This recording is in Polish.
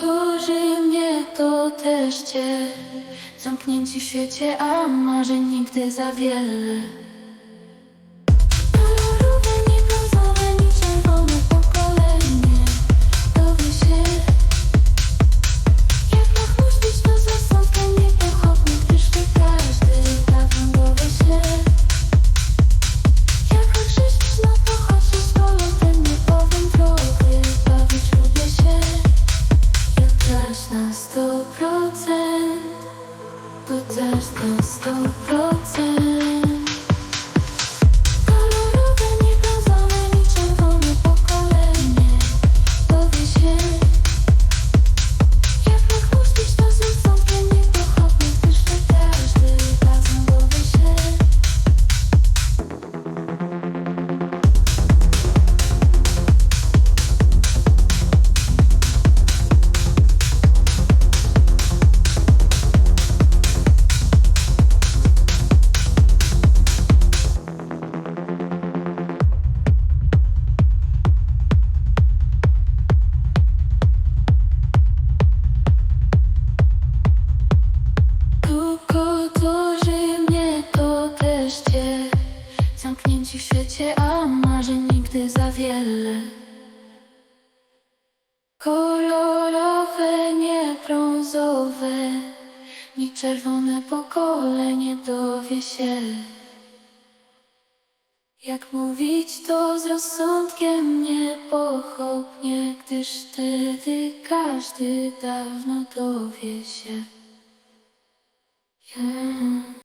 Powtórzy mnie to też cię. Zamknięci w świecie, a marzeń nigdy za wiele. procent, bo dasz nam sto. piękny za wiele Kolorowe, nie brązowe Ni czerwone pokolenie dowie się jak mówić to z rozsądkiem niepochopnie, gdyż wtedy każdy dawno dowie się. Yeah.